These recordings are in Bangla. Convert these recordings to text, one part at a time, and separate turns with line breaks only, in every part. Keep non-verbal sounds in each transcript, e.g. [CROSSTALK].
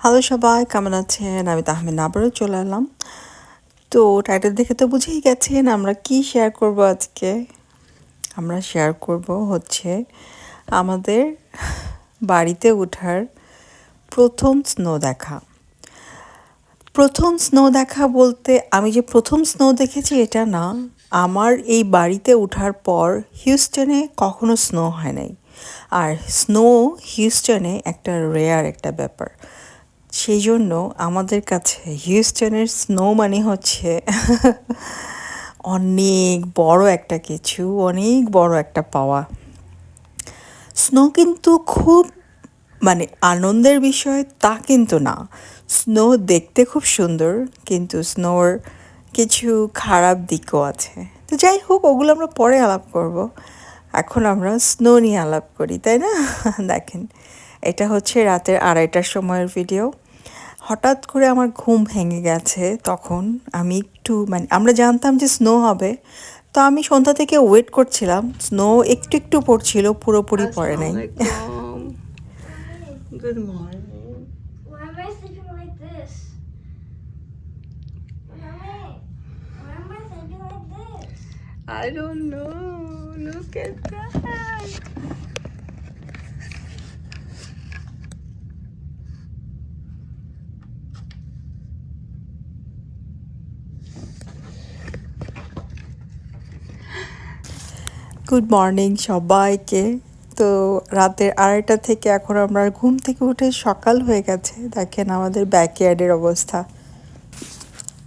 হ্যালো সবাই, কেমন আছেন? আমি তাহমিন আবারও চলে এলাম। তো টাইটেল দেখে তো বুঝেই গেছেন আমরা কি শেয়ার করব আজকে। আমরা শেয়ার করব হচ্ছে আমাদের বাড়িতে ওঠার প্রথম স্নো দেখা। প্রথম স্নো দেখা বলতে আমি যে প্রথম স্নো দেখেছি এটা না, আমার এই বাড়িতে ওঠার পর হিউস্টনে কখনো স্নো হয় নাই। আর স্নো হিউস্টনে একটা রেয়ার একটা ব্যাপার। সেই জন্য আমাদের কাছে হিউস্টনের স্নো মানে হচ্ছে অনেক বড় একটা কিছু, অনেক বড় একটা পাওয়া। স্নো কিন্তু খুব মানে আনন্দের বিষয়, তা কিন্তু না। স্নো দেখতে খুব সুন্দর, কিন্তু স্নোর কিছু খারাপ দিকও আছে। তো যাই হোক, ওগুলো আমরা পরে আলাপ করব। এখন আমরা স্নো নিয়ে আলাপ করি, তাই না? দেখেন। এটা হচ্ছে রাতের আড়াইটার সময়ের ভিডিও হঠাৎ করে আমার ঘুম ভেঙে গেছে তখন আমি একটু মানে আমরা জানতাম যে স্নো হবে তো আমি সন্ধ্যা থেকে ওয়েট করছিলাম স্নো একটু একটু পড়ছিল পুরোপুরি পড়ে নাই
Good morning.
Why am I sleeping like this? Mommy, why am I sleeping like this?
I don't know. Look at that.
Good morning সবাইকে। তো রাতের আড়াইটা থেকে এখন আমরা ঘুম থেকে উঠে সকাল হয়ে গেছে। দেখেন আমাদের ব্যাকয়ার্ডের অবস্থা।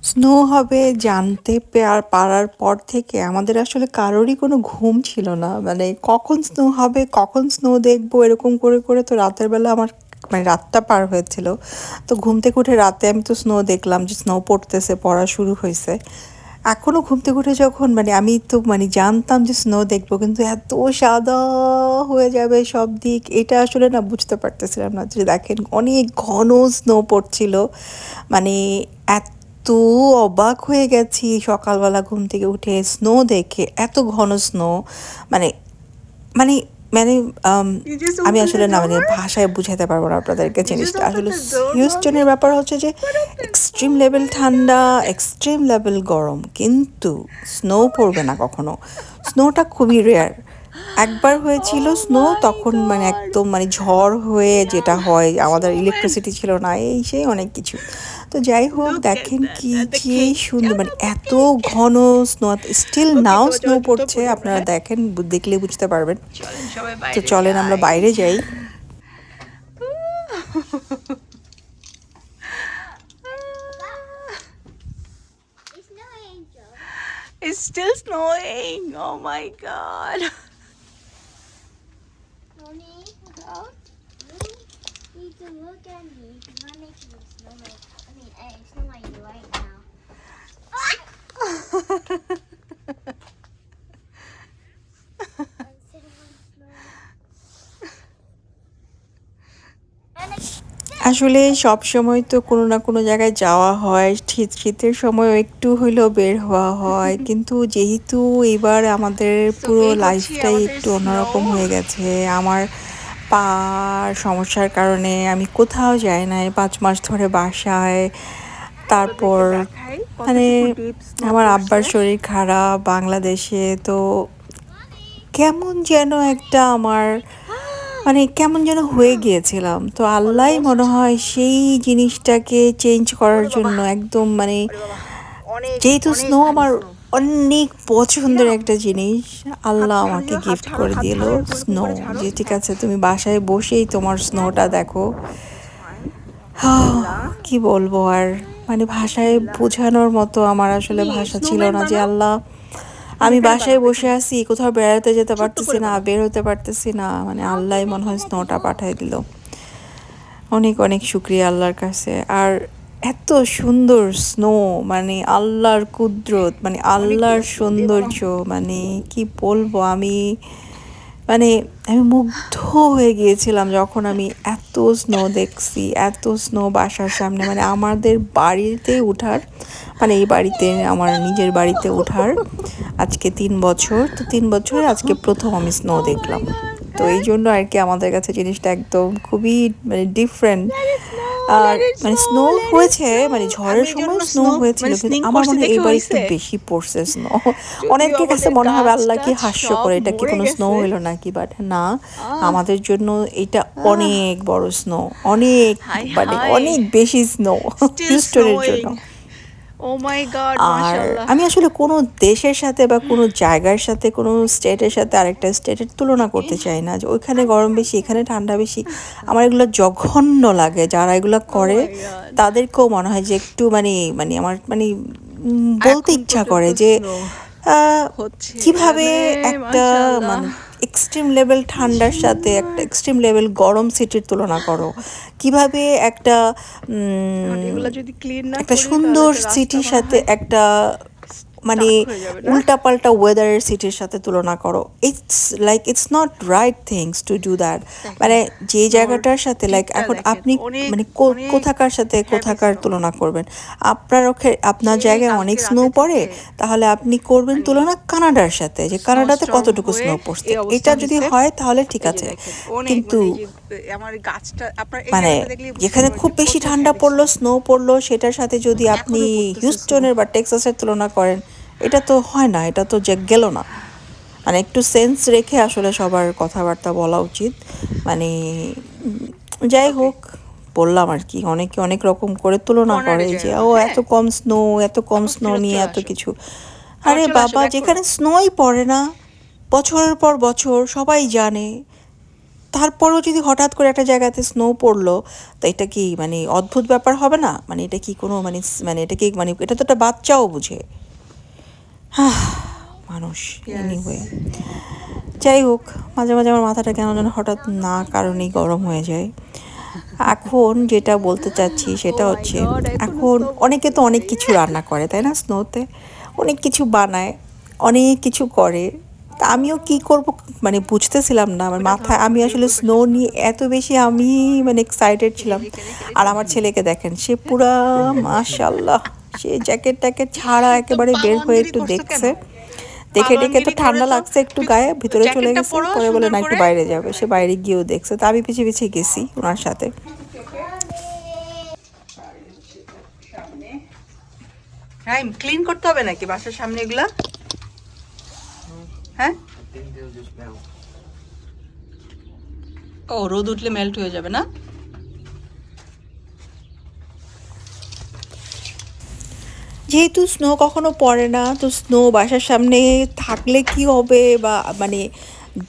স্নো হবে জানতে পেয়ার পারার পর থেকে আমাদের আসলে কারোরই কোনো ঘুম ছিল না। মানে কখন স্নো হবে, কখন স্নো দেখব, এরকম করে করে তো রাতের বেলা আমার মানে রাতটা পার হয়েছিল। তো ঘুম থেকে উঠে রাতে আমি তো স্নো দেখলাম যে স্নো পড়তেছে, পড়া শুরু হয়েছে। এখনও ঘুম থেকে উঠে যখন মানে আমি তো মানে জানতাম যে স্নো দেখব, কিন্তু এত সাদা হয়ে যাবে সব দিক, এটা আসলে না বুঝতে পারতেছিলাম না যে দেখেন অনেক ঘন স্নো পড়ছিল। মানে এত অবাক হয়ে গেছি সকালবেলা ঘুম থেকে উঠে স্নো দেখে, এত ঘন স্নো মানে মানে মানে আম,
just
আমি আসলে না মানে ভাষায় বুঝাতে পারব না আপনাদেরকে জিনিসটা। আসলে হিউস্টনের ব্যাপার হচ্ছে যে এক্সট্রিম লেভেল ঠান্ডা এক্সট্রিম লেভেল গরম কিন্তু স্নো পড়বে না কখনো। স্নোটা খুবই রেয়ার একবার হয়েছিল স্নো তখন মানে একদম মানে ঝড় হয়ে যেটা হয় আমাদের ইলেকট্রিসিটি ছিল না এই সেই অনেক কিছু। তো যাই হোক দেখেন কি কি সুন্দর মানে এত ঘন স্নো স্টিল নাও স্নো পড়ছে আপনারা দেখেন দেখলে বুঝতে পারবেন তো চলেন আমরা বাইরে যাই
It's
still snowing. Oh my god.
Tony, help. Need to look at me. Come on, make me snow. Right now.
আসলে সব সময় তো কোনো না কোনো জায়গায় যাওয়া হয়। শীত শীতের সময় একটু হইলেও বের হওয়া হয়। [LAUGHS] কিন্তু যেহেতু এবার আমাদের পুরো লাইফটাই একটু অন্যরকম হয়ে গেছে। আমার পার সমস্যার কারণে আমি কোথাও যাই নাই পাঁচ মাস ধরে বাসায়। তারপর মানে আমার আব্বার শরীর খারাপ বাংলাদেশে তো কেমন যেন একটা আমার মানে কেমন যেন হয়ে গিয়েছিলাম। তো আল্লাহ মনে হয় সেই জিনিসটাকে চেঞ্জ করার জন্য একদম মানে যেহেতু স্নো আমার। অনেক পছন্দের একটা জিনিস। আল্লাহ আমাকে গিফট করে দিল স্নো যে ঠিক আছে তুমি বাসায় বসেই তোমার স্নোটা দেখো। [SIGHS] কি বলব আর? মানে ভাষায় বোঝানোর মতো আমার আসলে ভাষা ছিল না যে আল্লাহ আমি বাসায় বসে আছি কোথাও বেড়াতে যেতে পারতেছি না। বের হতে পারতেছি না। মানে আল্লাহ মনে হয় স্নোটা পাঠাই দিল। অনেক অনেক শুক্রিয়া আল্লাহর কাছে। আর এত সুন্দর স্নো মানে আল্লাহর কুদরত মানে আল্লাহর সৌন্দর্য মানে কি বলব আমি মানে আমি মুগ্ধ হয়ে গিয়েছিলাম যখন আমি এত স্নো দেখছি এত স্নো বাসার সামনে মানে আমাদের বাড়িতে ওঠার মানে এই বাড়িতে আমার নিজের বাড়িতে ওঠার আজকে তিন বছর তো তিন বছরে আজকে প্রথম আমি স্নো দেখলাম। তো এই জন্য আর কি আমাদের কাছে জিনিসটা একদম খুবই মানে ডিফারেন্ট মানে স্নো হয়েছে মানে ঝড়ের সময় স্নো হয়েছিল
মানে
কিন্তু আমার মনে হয় এবার একটু বেশি পড়ছে স্নো অনেকের কাছে মনে হবে আল্লাহ কি হাস্য
করে
এটা কি কোনো স্নো। হলো নাকি? বাট না আমাদের জন্য এটা অনেক বড় স্নো অনেক মানে অনেক বেশি স্নো হিউস্টনের জন্য
snowing. Oh my god,
আর আমি আসলে কোনো দেশের সাথে বা কোনো জায়গার সাথে কোনো স্টেটের সাথে আরেকটা স্টেটের তুলনা করতে চাই না। যে ওইখানে গরম বেশি এখানে ঠান্ডা বেশি আমার এগুলো জঘন্য লাগে। যারা এগুলো করে
Oh God.
তাদেরকেও মনে হয় যে একটু মানে মানে আমার মানে বলতে ইচ্ছা করে যে
হচ্ছে।
কীভাবে একটা মানে এক্সট্রিম লেভেল ঠান্ডার সাথে একটা এক্সট্রিম লেভেল গরম সিটির তুলনা করো। কীভাবে একটা উম,
যদি ক্লিন না
একটা সুন্দর সিটির সাথে একটা মানে? উল্টাপাল্টা ওয়েদারের সিটির সাথে তুলনা করো। It's like it's not right things to do that মানে যে জায়গাটার সাথে লাইক এখন আপনি মানে কোথাকার সাথে কোথাকার তুলনা করবেন? আপনার আপনার জায়গায় অনেক স্নো পড়ে তাহলে আপনি করবেন
মানে
তুলনা কানাডার সাথে যে কানাডাতে কতটুকু স্নো পড়ছে। এটা যদি হয় তাহলে ঠিক আছে। কিন্তু
মানে আমার গাছটা আপনার
মানে যেখানে খুব বেশি ঠান্ডা পড়ল স্নো পড়ল সেটার সাথে যদি আপনি হিউস্টনের বা টেক্সাসের তুলনা করেন এটা তো হয় না এটা তো যে গেল না। মানে একটু সেন্স রেখে আসলে সবার কথাবার্তা বলা উচিত। মানে যাই হোক বললাম আর কি অনেকে অনেক রকম করে তুলনা করে যে ও
হ্যাঁ।
এত কম স্নো এত কম স্নো নিয়ে এত কিছু। আরে বাবা যেখানে স্নোই পড়ে না বছরের পর বছর সবাই জানে তারপরও যদি হঠাৎ করে একটা জায়গাতে স্নো পড়ল তো এটা কি মানে অদ্ভুত ব্যাপার হবে না? মানে এটা কি কোনো মানে মানে এটা কি মানে এটা তো একটা বাচ্চাও বুঝে। হাহ, মানুষ এনিওয়ে যাই হোক মাঝে মাঝে আমার মাথাটা কেন যেন হঠাৎ না কারণেই গরম হয়ে যায়। এখন যেটা বলতে চাচ্ছি সেটা
Oh
হচ্ছে
এখন
অনেকে তো অনেক কিছু রান্না করে তাই না? স্নোতে অনেক কিছু বানায় অনেক কিছু করে। তা আমিও কি করব মানে বুঝতেছিলাম না আমার মাথায় আমি আসলে স্নো নিয়ে এত বেশি আমি মানে এক্সাইটেড ছিলাম। আর আমার ছেলেকে দেখেন সে পুরা মাশাল্লাহ সে জ্যাকেট ট্যাকেট ছাড়া একেবারে বের হয়ে একটু দেখছে। দেখে দেখে তো ঠান্ডা লাগছে একটু গায়ে ভিতরে চলে গেছে
পরে
বলে না একটু বাইরে যাবে সে বাইরে গিয়েও দেখছে। তা আমি পিছিয়ে পিছিয়ে গেছি ওনার সাথে।
ক্লিন করতে হবে নাকি বাসার সামনে এগুলা? হ্যাঁ? ও, রোদ উঠলে মেল্ট হয়ে যাবে না?
যেহেতু স্নো কখনো পড়ে না, তো স্নো বাসার সামনে থাকলে কি হবে বা মানে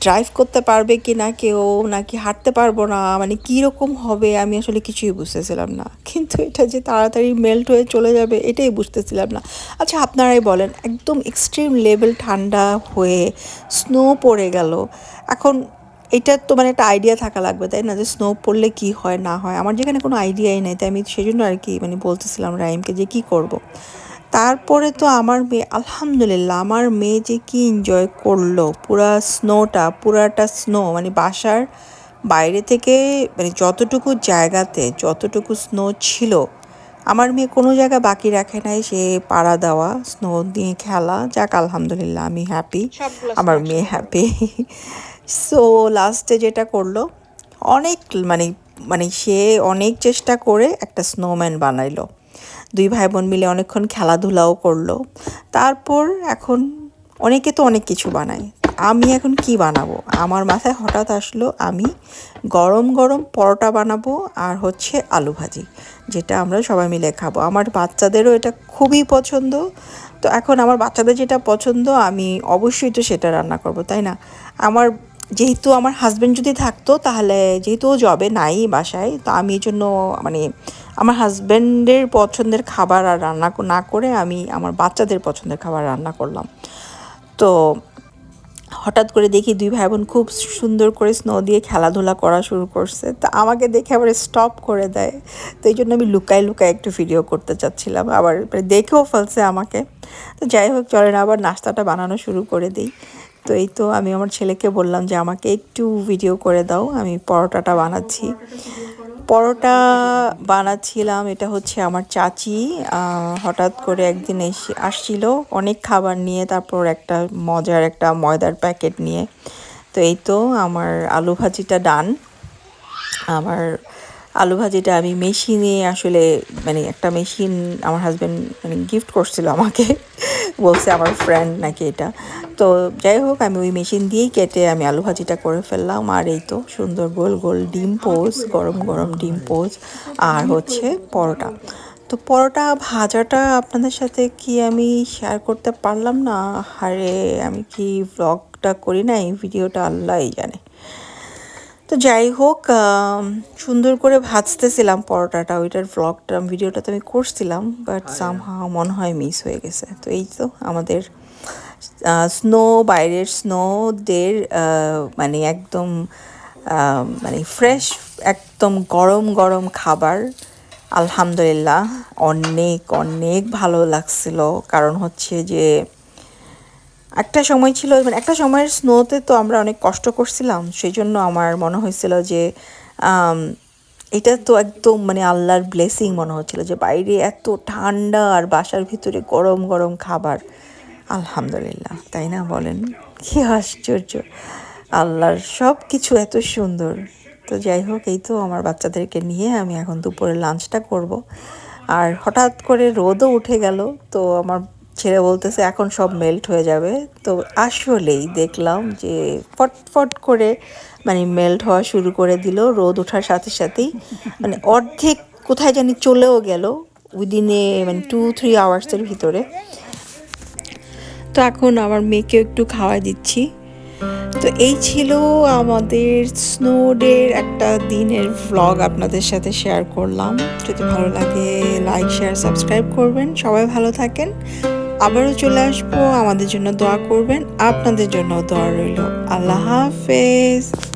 ড্রাইভ করতে পারবে কি না, কেউ নাকি হাঁটতে পারব না মানে কী রকম হবে আমি আসলে কিছুই বুঝতেছিলাম না। কিন্তু এটা যে তাড়াতাড়ি মেল্ট হয়ে চলে যাবে, এটাই বুঝতেছিলাম না। আচ্ছা আপনারাই বলেন, একদম এক্সট্রিম লেভেল ঠান্ডা হয়ে স্নো পড়ে গেল। এখন এটার তো মানে একটা আইডিয়া থাকা লাগবে, তাই না? যে স্নো পড়লে কি হয়, না হয়। আমার যেখানে কোনো আইডিয়াই নেই, তাই আমি সেই জন্য আর কি মানে বলতেছিলাম রাইমকে যে কি করব। তারপরে তো আমার মেয়ে আলহামদুলিল্লাহ আমার মেয়ে যে কি এনজয় করল পুরা স্নোটা পুরাটা স্নো মানে বাসার বাইরে থেকে মানে যতটুকু জায়গাতে যতটুকু স্নো ছিল আমার মেয়ে কোনো জায়গা বাকি রাখে নাই সে পাড়া দেওয়া স্নো দিয়ে খেলা যাক আলহামদুলিল্লাহ আমি হ্যাপি আমার মেয়ে হ্যাপি সো লাস্টে যেটা করল অনেক মানে মানে সে অনেক চেষ্টা করে একটা স্নোম্যান বানাইলো। দুই ভাই বোন মিলে অনেকক্ষণ খেলাধুলাও করল। তারপর এখন অনেকে তো অনেক কিছু বানায়। আমি এখন কি বানাবো? আমার মাথায় হঠাৎ আসলো আমি গরম গরম পরোটা বানাবো আর হচ্ছে আলু ভাজি, যেটা আমরা সবাই মিলে খাব। আমার বাচ্চাদেরও এটা খুবই পছন্দ। তো এখন আমার বাচ্চাদের যেটা পছন্দ আমি অবশ্যই তো সেটা রান্না করব, তাই না? আমার যেহেতু আমার হাজব্যান্ড যদি থাকতো, তাহলে যেহেতু ও জবে নাই বাসায়, তো আমি এই জন্য মানে আমার হাজব্যান্ডের পছন্দের খাবার আর রান্না না করে আমি আমার বাচ্চাদের পছন্দের খাবার রান্না করলাম। তো হঠাৎ করে দেখি দুই ভাই বোন খুব সুন্দর করে স্নো দিয়ে খেলাধুলা করা শুরু করছে। তা আমাকে দেখে আবার স্টপ করে দেয়। তো এই জন্য আমি লুকায় লুকায় একটু ভিডিও করতে চাচ্ছিলাম। আবার মানে দেখেও ফেলছে আমাকে। তো যাই হোক, চলেন আবার নাস্তাটা বানানো শুরু করে দিই। তো এই তো আমি আমার ছেলেকে বললাম যে, আমাকে একটু ভিডিও করে দাও, আমি পরোটাটা বানাচ্ছি। পরোটা বানাচ্ছিলাম, এটা হচ্ছে আমার চাচি হঠাৎ করে একদিন এসে আসছিল অনেক খাবার নিয়ে, তারপর একটা মজার একটা ময়দার প্যাকেট নিয়ে। তো এই তো আমার আলু ভাজিটা ডান। আমার আলু ভাজিটা আমি মেশিনে আসলে মানে একটা মেশিন আমার হাজব্যান্ড মানে গিফট করছিল আমাকে। বলছে আমার ফ্রেন্ড নাকি এটা। তো যাই হোক, আমি ওই মেশিন দিয়েই কেটে আমি আলু ভাজিটা করে ফেললাম। আর এই তো সুন্দর গোল গোল ডিম পোজ, গরম গরম ডিম পোজ, আর হচ্ছে পরোটা। তো পরোটা ভাজাটা আপনাদের সাথে কি আমি শেয়ার করতে পারলাম না? আরে, আমি কি ব্লগটা করি নাই? ভিডিওটা আল্লাহই জানে। তো যাই হোক সুন্দর করে ভাজতেছিলাম পরোটাটা ওইটার ভ্লগটা ভিডিওটা তো আমি করছিলাম বাট সামহাও মনে হয় মিস হয়ে গেছে। তো এই তো আমাদের স্নো বাইরের স্নো দের মানে একদম মানে ফ্রেশ একদম গরম গরম খাবার। আলহামদুলিল্লাহ অনেক অনেক ভালো লাগছিল। কারণ হচ্ছে যে একটা সময় ছিল মানে একটা সময়ের স্নোতে তো আমরা অনেক কষ্ট করছিলাম সেই জন্য আমার মনে হয়েছিল যে এটা তো একদম মানে আল্লাহর ব্লেসিং মনে হচ্ছিল যে বাইরে এত ঠান্ডা আর বাসার ভিতরে গরম গরম খাবার। আলহামদুলিল্লাহ, তাই না বলেন? কি আশ্চর্য। আল্লাহর সব কিছু এত সুন্দর। তো যাই হোক, এই তো আমার বাচ্চাদেরকে নিয়ে আমি এখন দুপুরে লাঞ্চটা করব। আর হঠাৎ করে রোদও উঠে গেল, তো আমার ছেলে বলতেছে, এখন সব মেল্ট হয়ে যাবে। তো আসলেই দেখলাম যে ফটফট করে মানে মেল্ট হওয়া শুরু করে দিল, রোদ ওঠার সাথে সাথেই। মানে অর্ধেক কোথায় জানি চলেও গেল উইদিনে মানে টু থ্রি আওয়ার্সের ভিতরে। তো এখন আমার মেয়েকে একটু খাওয়াই দিচ্ছি। তো এই ছিল আমাদের স্নোডের একটা দিনের ভ্লগ আপনাদের সাথে শেয়ার করলাম। যদি ভালো লাগে লাইক শেয়ার সাবস্ক্রাইব করবেন। সবাই ভালো থাকেন। আবারও চলে আসব। আমাদের জন্য দোয়া করবেন আপনাদের জন্য দোয়া রইল। আল্লাহ হাফেজ।